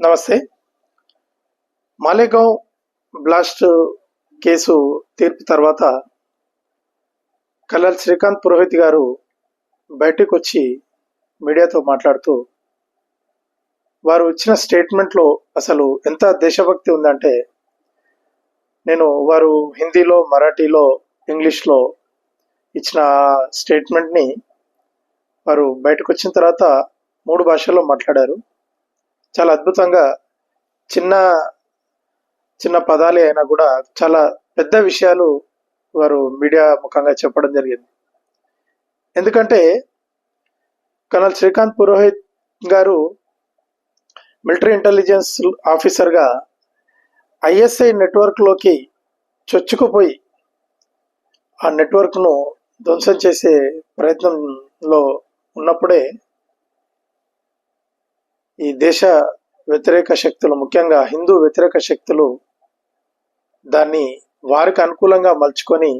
నమస్తే. Malegaon blast case తీర్పు తర్వాత కల్లాల్ శ్రీకాంత్ పురోహిత్ గారు బయటకు వచ్చి మీడియాతో మాట్లాడుతూ వారు ఇచ్చిన స్టేట్మెంట్లో అసలు ఎంత దేశభక్తి ఉందంటే నేను వారు హిందీలో మరాఠీలో ఇంగ్లీష్లో ఇచ్చిన స్టేట్మెంట్ని వారు బయటకు వచ్చిన తర్వాత మూడు భాషల్లో మాట్లాడారు. చాలా అద్భుతంగా చిన్న చిన్న పదాలే అయినా కూడా చాలా పెద్ద విషయాలు వారు మీడియా ముఖంగా చెప్పడం జరిగింది. ఎందుకంటే కనల్ శ్రీకాంత్ పురోహిత్ గారు మిలిటరీ ఇంటెలిజెన్స్ ఆఫీసర్గా ఐఎస్ఐ నెట్వర్క్లోకి చొచ్చుకుపోయి ఆ నెట్వర్క్ను ధ్వంసం చేసే ప్రయత్నంలో ఉన్నప్పుడే ఈ దేశ వ్యతిరేక శక్తులు ముఖ్యంగా హిందూ వ్యతిరేక శక్తులు దాన్ని వారికి అనుకూలంగా మలుచుకొని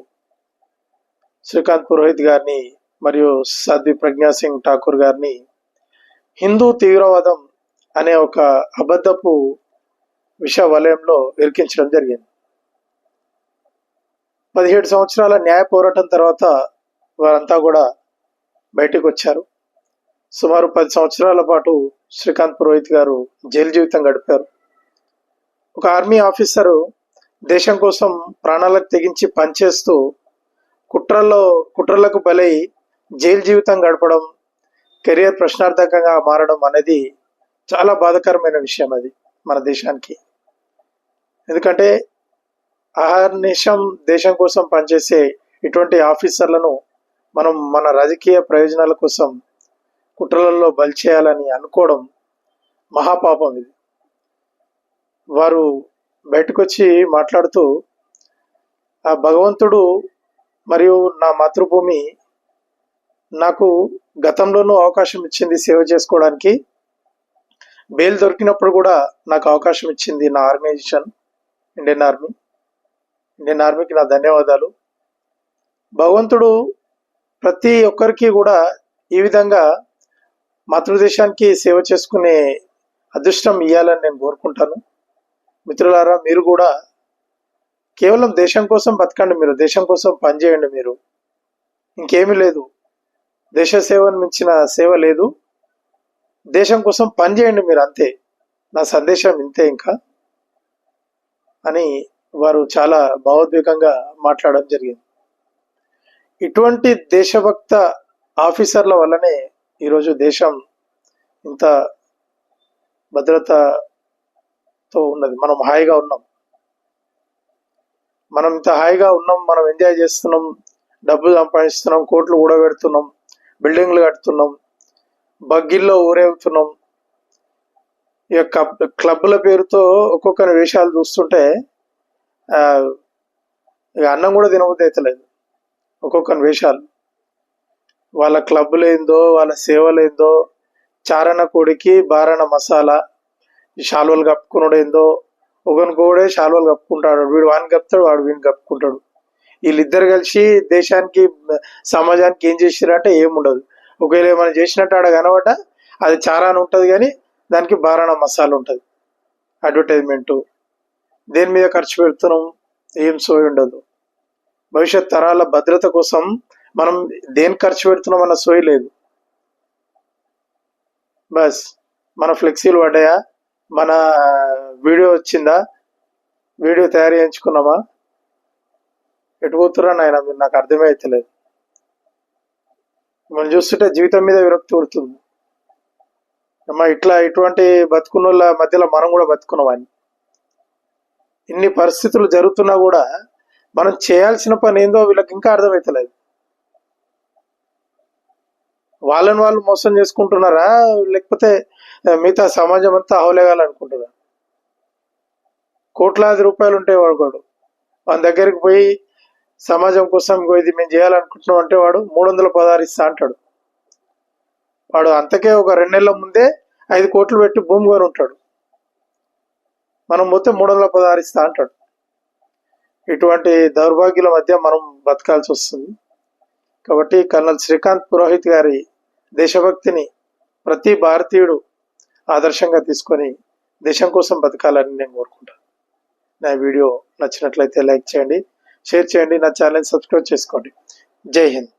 శ్రీకాంత్ పురోహిత్ గారిని మరియు సాధ్వి ప్రజ్ఞా సింగ్ ఠాకూర్ గారిని హిందూ తీవ్రవాదం అనే ఒక అబద్ధపు విష వలయంలో ఇరికించడం జరిగింది. పదిహేడు సంవత్సరాల న్యాయ పోరాటం తర్వాత వారంతా కూడా బయటకు వచ్చారు. సుమారు పది సంవత్సరాల పాటు శ్రీకాంత్ పురోహిత్ గారు జైలు జీవితం గడిపారు. ఒక ఆర్మీ ఆఫీసరు దేశం కోసం ప్రాణాలకు తెగించి పనిచేస్తూ కుట్రల్లో కుట్రలకు బలై జైలు జీవితం గడపడం కెరియర్ ప్రశ్నార్థకంగా మారడం అనేది చాలా బాధాకరమైన విషయం అది మన దేశానికి. ఎందుకంటే అహర్నిశం దేశం కోసం పనిచేసే ఇటువంటి ఆఫీసర్లను మనం మన రాజకీయ ప్రయోజనాల కోసం కుట్రలలో బలి చేయాలని అనుకోవడం మహాపాపం ఇది. వారు బయటకొచ్చి మాట్లాడుతూ ఆ భగవంతుడు మరియు నా మాతృభూమి నాకు గతంలోనూ అవకాశం ఇచ్చింది సేవ చేసుకోవడానికి. బెయిల్ దొరికినప్పుడు కూడా నాకు అవకాశం ఇచ్చింది నా ఆర్గనైజేషన్ ఇండియన్ ఆర్మీ. ఇండియన్ ఆర్మీకి నా ధన్యవాదాలు. భగవంతుడు ప్రతి ఒక్కరికి కూడా ఈ విధంగా మాతృదేశానికి సేవ చేసుకునే అదృష్టం ఇవ్వాలని నేను కోరుకుంటాను. మిత్రులారా మీరు కూడా కేవలం దేశం కోసం బతకండి మీరు దేశం కోసం పనిచేయండి మీరు. ఇంకేమీ లేదు. దేశ సేవను మించిన సేవ లేదు. దేశం కోసం పనిచేయండి మీరు అంతే. నా సందేశం ఇంతే ఇంకా అని వారు చాలా భావోద్వేగంగా మాట్లాడడం జరిగింది. ఇటువంటి దేశభక్త ఆఫీసర్ల వల్లనే ఈరోజు దేశం ఇంత భద్రతతో ఉన్నది. మనం హాయిగా ఉన్నాం. మనం ఇంత హాయిగా ఉన్నాం. మనం ఎంజాయ్ చేస్తున్నాం. డబ్బులు సంపాదిస్తున్నాం. కోట్లు కూడబెడుతున్నాం. బిల్డింగ్లు కడుతున్నాం. బగ్గిల్లో ఊరేగుతున్నాం. ఇక క్లబ్ క్లబ్ల పేరుతో ఒక్కొక్కరి వేషాలు చూస్తుంటే ఇక అన్నం కూడా తినబుద్ధి అవుతలేదు ఒక్కొక్కరి వేషాలు. వాళ్ళ క్లబ్లేందో వాళ్ళ సేవలు ఏందో చారణ కోడికి బారణ మసాలా ఈ శాలువలు కప్పుకున్నాడు ఏందో ఒకని కూడా శాలువలు కప్పుకుంటాడు. వీడు వాడిని కప్పుతాడు వాడు వీని కప్పుకుంటాడు. వీళ్ళిద్దరు కలిసి దేశానికి సమాజానికి ఏం చేసిరంటే ఏముండదు. ఒకవేళ ఏమైనా చేసినట్టు ఆడ కనబడ్డ అది చారాన ఉంటుంది కానీ దానికి బారాణ మసాలా ఉంటుంది. అడ్వర్టైజ్మెంటు. దేని మీద ఖర్చు పెడుతున్నాం ఏం సోయి ఉండదు భవిష్యత్ తరాల భద్రత కోసం మనం దేని ఖర్చు పెడుతున్నాం అన్న సోయి లేదు. బస్ మన ఫ్లెక్సీలు పడ్డాయా? మన వీడియో వచ్చిందా? వీడియో తయారు చేయించుకున్నామా? ఎటు పోతురా నాయన? మీరు నాకు అర్థమే అవుతలేదు మనం చూస్తుంటే జీవితం మీద విరక్తి పుడుతుంది. అమ్మా ఇట్లా ఇటువంటి బతుకున్నోళ్ళ మధ్యలో మనం కూడా బతుకున్నామని ఇన్ని పరిస్థితులు జరుగుతున్నా కూడా మనం చేయాల్సిన పని ఏందో వీళ్ళకి ఇంకా అర్థమవుతలేదు వాళ్ళని వాళ్ళు మోసం చేసుకుంటున్నారా? లేకపోతే మిగతా సమాజం అంతా అవలేగాలనుకుంటున్నారా కోట్లాది రూపాయలు ఉంటాయి వాడు వాడు మన దగ్గరికి పోయి సమాజం కోసం ఇది మేము చేయాలనుకుంటున్నాం అంటే వాడు మూడు వందల పదహారు ఇస్తా అంటాడు. వాడు అంతకే ఒక రెండు నెలల ముందే ఐదు కోట్లు పెట్టి భూమి కొని ఉంటాడు. మనం మొత్తం మూడు వందల పదహారు ఇస్తా అంటాడు. ఇటువంటి దౌర్భాగ్యుల మధ్య మనం బతకాల్సి వస్తుంది. కాబట్టి కర్నల్ శ్రీకాంత్ పురోహిత్ గారి దేశభక్తిని ప్రతి భారతీయుడు ఆదర్శంగా తీసుకొని దేశం కోసం బతకాలని నేను కోరుకుంటాను. నా వీడియో నచ్చినట్లయితే లైక్ చేయండి షేర్ చేయండి నా ఛానల్ సబ్స్క్రైబ్ చేసుకోండి. జై హింద్.